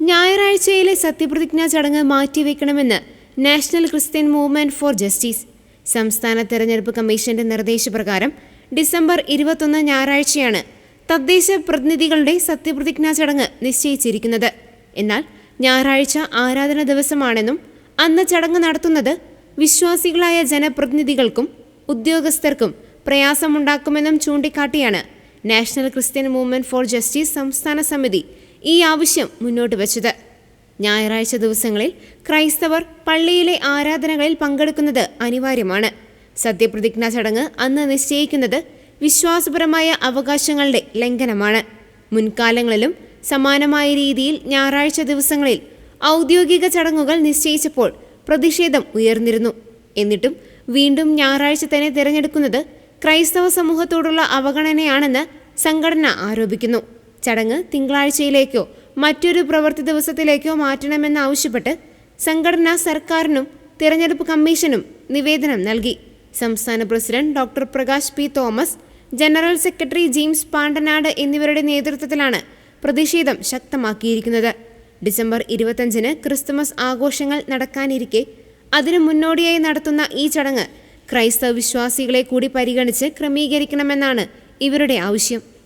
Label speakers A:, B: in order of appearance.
A: ഞായറാഴ്ചയിലെ സത്യപ്രതിജ്ഞാ ചടങ്ങ് മാറ്റിവെക്കണമെന്ന് national Christian movement for justice സംസ്ഥാന തെരഞ്ഞെടുപ്പ് കമ്മീഷന്റെ നിർദ്ദേശപ്രകാരം ഡിസംബർ ഇരുപത്തൊന്ന് ഞായറാഴ്ചയാണ് തദ്ദേശ പ്രതിനിധികളുടെ സത്യപ്രതിജ്ഞാ ചടങ്ങ് നിശ്ചയിച്ചിരിക്കുന്നത്. എന്നാൽ ഞായറാഴ്ച ആരാധന ദിവസമാണെന്നും അന്ന് ചടങ്ങ് നടത്തുന്നത് വിശ്വാസികളായ ജനപ്രതിനിധികൾക്കും ഉദ്യോഗസ്ഥർക്കും പ്രയാസമുണ്ടാക്കുമെന്നും ചൂണ്ടിക്കാട്ടിയാണ് national Christian movement for justice സംസ്ഥാന സമിതി ഈ ആവശ്യം മുന്നോട്ട് വച്ചത്. ഞായറാഴ്ച ദിവസങ്ങളിൽ ക്രൈസ്തവർ പള്ളിയിലെ ആരാധനകളിൽ പങ്കെടുക്കുന്നത് അനിവാര്യമാണ്. സത്യപ്രതിജ്ഞാ ചടങ്ങ് അന്ന് നിശ്ചയിക്കുന്നത് വിശ്വാസപരമായ അവകാശങ്ങളുടെ ലംഘനമാണ്. മുൻകാലങ്ങളിലും സമാനമായ രീതിയിൽ ഞായറാഴ്ച ദിവസങ്ങളിൽ ഔദ്യോഗിക ചടങ്ങുകൾ നിശ്ചയിച്ചപ്പോൾ പ്രതിഷേധം ഉയർന്നിരുന്നു. എന്നിട്ടും വീണ്ടും ഞായറാഴ്ച തന്നെ തിരഞ്ഞെടുക്കുന്നത് ക്രൈസ്തവ സമൂഹത്തോടുള്ള അവഗണനയാണെന്ന് സംഘടന ആരോപിക്കുന്നു. ചടങ്ങ് തിങ്കളാഴ്ചയിലേക്കോ മറ്റൊരു പ്രവൃത്തി ദിവസത്തിലേക്കോ മാറ്റണമെന്നാവശ്യപ്പെട്ട് സംഘടന സർക്കാരിനും തിരഞ്ഞെടുപ്പ് കമ്മീഷനും നിവേദനം നൽകി. സംസ്ഥാന president doctor Prakash P. Thomas general secretary James Pandanad എന്നിവരുടെ നേതൃത്വത്തിലാണ് പ്രതിഷേധം ശക്തമാക്കിയിരിക്കുന്നത്. ഡിസംബർ ഇരുപത്തഞ്ചിന് ക്രിസ്തുമസ് ആഘോഷങ്ങൾ നടക്കാനിരിക്കെ അതിനു മുന്നോടിയായി നടത്തുന്ന ഈ ചടങ്ങ് ക്രൈസ്തവ വിശ്വാസികളെ കൂടി പരിഗണിച്ച് ക്രമീകരിക്കണമെന്നാണ് ഇവരുടെ ആവശ്യം.